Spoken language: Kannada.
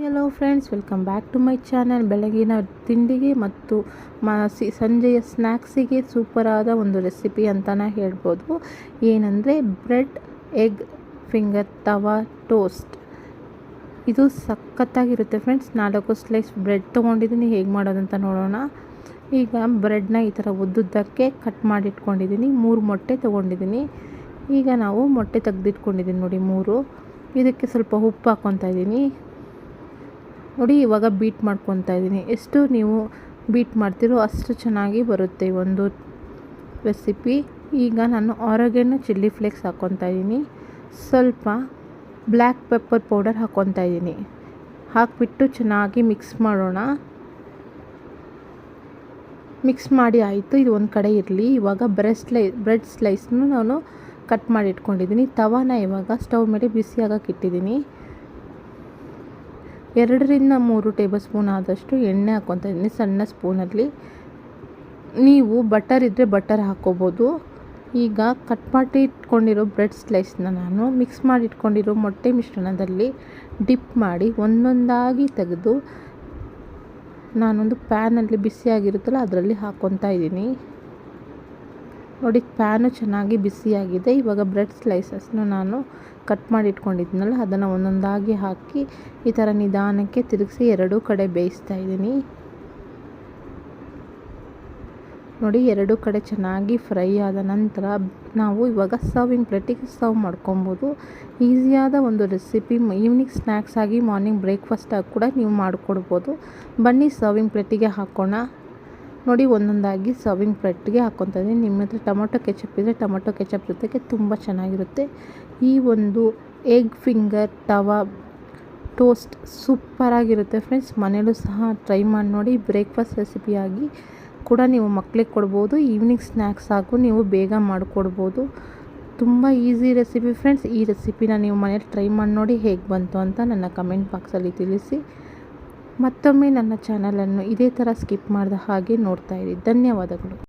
Hello friends welcome back to my channel ಬೆಳಗಿನ ತಿಂಡಿಗೆ ಮತ್ತು ಸಿ, ಸಂಜೆಯ ಸ್ನ್ಯಾಕ್ಸಿಗೆ ಸೂಪರಾದ ಒಂದು ರೆಸಿಪಿ ಅಂತಲೇ ಹೇಳ್ಬೋದು. ಏನಂದರೆ bread egg finger tawa toast ಇದು ಸಖತ್ತಾಗಿರುತ್ತೆ ಫ್ರೆಂಡ್ಸ್ ನಾಲ್ಕು ಸ್ಲೈಸ್ ಬ್ರೆಡ್ ತೊಗೊಂಡಿದ್ದೀನಿ. ಹೇಗೆ ಮಾಡೋದಂತ ನೋಡೋಣ. ಈಗ ಬ್ರೆಡ್ನ ಈ ಥರ ಉದ್ದುದ್ದಕ್ಕೆ ಕಟ್ ಮಾಡಿಟ್ಕೊಂಡಿದ್ದೀನಿ. ಮೂರು ಮೊಟ್ಟೆ ತೊಗೊಂಡಿದ್ದೀನಿ. ಈಗ ನಾವು ಮೊಟ್ಟೆ ತೆಗೆದಿಟ್ಕೊಂಡಿದ್ದೀನಿ ನೋಡಿ ಮೂರು. ಇದಕ್ಕೆ ಸ್ವಲ್ಪ ಉಪ್ಪು ಹಾಕ್ಕೊತಾ ಇದ್ದೀನಿ. ನೋಡಿ, ಇವಾಗ ಬೀಟ್ ಮಾಡ್ಕೊತಾ ಇದ್ದೀನಿ. ಎಷ್ಟು ನೀವು ಬೀಟ್ ಮಾಡ್ತೀರೋ ಅಷ್ಟು ಚೆನ್ನಾಗಿ ಬರುತ್ತೆ ಒಂದು ರೆಸಿಪಿ ಈಗ ನಾನು ಆರೋಗ್ಯನ ಚಿಲ್ಲಿ ಫ್ಲೇಕ್ಸ್ ಹಾಕ್ಕೊತಾ ಇದ್ದೀನಿ. ಸ್ವಲ್ಪ ಬ್ಲ್ಯಾಕ್ ಪೆಪ್ಪರ್ ಪೌಡರ್ ಹಾಕ್ಕೊತಾ ಇದ್ದೀನಿ. ಹಾಕಿಬಿಟ್ಟು ಚೆನ್ನಾಗಿ ಮಿಕ್ಸ್ ಮಾಡೋಣ. ಮಿಕ್ಸ್ ಮಾಡಿ ಆಯಿತು, ಇದು ಒಂದು ಕಡೆ ಇರಲಿ. ಇವಾಗ ಬ್ರೆಡ್ ಸ್ಲೈ ಬ್ರೆಡ್ ಸ್ಲೈಸ್ನು ನಾನು ಕಟ್ ಮಾಡಿ ಇಟ್ಕೊಂಡಿದ್ದೀನಿ. ತವಾನ ಇವಾಗ ಸ್ಟವ್ ಮೇಲೆ ಬಿಸಿ ಇಟ್ಟಿದ್ದೀನಿ. ಎರಡರಿಂದ ಮೂರು ಟೇಬಲ್ ಸ್ಪೂನ್ ಆದಷ್ಟು ಎಣ್ಣೆ ಹಾಕ್ಕೊತಾ ಇದ್ದೀನಿ ಸಣ್ಣ ಸ್ಪೂನಲ್ಲಿ ನೀವು ಬಟರ್ ಇದ್ದರೆ ಬಟರ್ ಹಾಕ್ಕೋಬೋದು ಈಗ ಕಟ್ ಮಾಡಿ ಇಟ್ಕೊಂಡಿರೋ ಬ್ರೆಡ್ ಸ್ಲೈಸ್ನ ನಾನು ಮಿಕ್ಸ್ ಮಾಡಿ ಇಟ್ಕೊಂಡಿರೋ ಮೊಟ್ಟೆ ಮಿಶ್ರಣದಲ್ಲಿ ಡಿಪ್ ಮಾಡಿ ಒಂದೊಂದಾಗಿ ತೆಗೆದು ನಾನೊಂದು ಪ್ಯಾನಲ್ಲಿ ಬಿಸಿಯಾಗಿರುತ್ತಲ್ಲ, ಅದರಲ್ಲಿ ಹಾಕ್ಕೊತಾ ಇದ್ದೀನಿ. ನೋಡಿ, ಪ್ಯಾನು ಚೆನ್ನಾಗಿ ಬಿಸಿಯಾಗಿದೆ. ಇವಾಗ ಬ್ರೆಡ್ ಸ್ಲೈಸಸ್ನು ನಾನು ಕಟ್ ಮಾಡಿ ಇಟ್ಕೊಂಡಿದ್ದೀನಲ್ಲ ಅದನ್ನು ಒಂದೊಂದಾಗಿ ಹಾಕಿ ಈ ಥರ ನಿಧಾನಕ್ಕೆ ತಿರುಗಿಸಿ ಎರಡೂ ಕಡೆ ಬೇಯಿಸ್ತಾ ಇದ್ದೀನಿ. ನೋಡಿ, ಎರಡೂ ಕಡೆ ಚೆನ್ನಾಗಿ ಫ್ರೈ ಆದ ನಂತರ ನಾವು ಇವಾಗ ಸರ್ವಿಂಗ್ ಪ್ಲೇಟಿಗೆ ಸರ್ವ್ ಮಾಡ್ಕೊಬೋದು. ಈಸಿಯಾದ ಒಂದು ರೆಸಿಪಿ, ಈವ್ನಿಂಗ್ ಸ್ನ್ಯಾಕ್ಸ್ ಆಗಿ ಮಾರ್ನಿಂಗ್ ಬ್ರೇಕ್ಫಾಸ್ಟಾಗಿ ಕೂಡ ನೀವು ಮಾಡಿಕೊಡ್ಬೋದು. ಬನ್ನಿ, ಸರ್ವಿಂಗ್ ಪ್ಲೇಟಿಗೆ ಹಾಕೋಣ. ನೋಡಿ ಒಂದೊಂದಾಗಿ ಸರ್ವಿಂಗ್ ಪ್ಲೇಟ್ಗೆ ಹಾಕ್ಕೊತಾ ಇದ್ದೀನಿ ನಿಮ್ಮ ಹತ್ರ ಟೊಮೊಟೊ ಕೆಚಪ್ ಇದ್ದರೆ ಟೊಮೊಟೊ ಕೆಚಪ್ ಜೊತೆಗೆ ತುಂಬ ಚೆನ್ನಾಗಿರುತ್ತೆ. ಈ ಒಂದು ಎಗ್ ಫಿಂಗರ್ ತವಾ ಟೋಸ್ಟ್ ಸೂಪರಾಗಿರುತ್ತೆ ಫ್ರೆಂಡ್ಸ್ ಮನೇಲೂ ಸಹ ಟ್ರೈ ಮಾಡಿ ನೋಡಿ ಬ್ರೇಕ್ಫಾಸ್ಟ್ ರೆಸಿಪಿಯಾಗಿ ಕೂಡ ನೀವು ಮಕ್ಕಳಿಗೆ ಕೊಡ್ಬೋದು. ಈವ್ನಿಂಗ್ ಸ್ನ್ಯಾಕ್ಸ್ ಆಗು ನೀವು ಬೇಗ ಮಾಡಿಕೊಡ್ಬೋದು. ತುಂಬ ಈಸಿ ರೆಸಿಪಿ ಫ್ರೆಂಡ್ಸ್ ಈ ರೆಸಿಪಿನ ನೀವು ಮನೇಲಿ ಟ್ರೈ ಮಾಡಿ ನೋಡಿ ಹೇಗೆ ಬಂತು ಅಂತ ನನ್ನ ಕಮೆಂಟ್ ಬಾಕ್ಸಲ್ಲಿ ತಿಳಿಸಿ. ಮತ್ತೊಮ್ಮೆ ನನ್ನ ಚಾನಲನ್ನು ಇದೇ ಥರ ಸ್ಕಿಪ್ ಮಾಡಿದ ಹಾಗೆ ನೋಡ್ತಾ ಇರಿ. ಧನ್ಯವಾದಗಳು.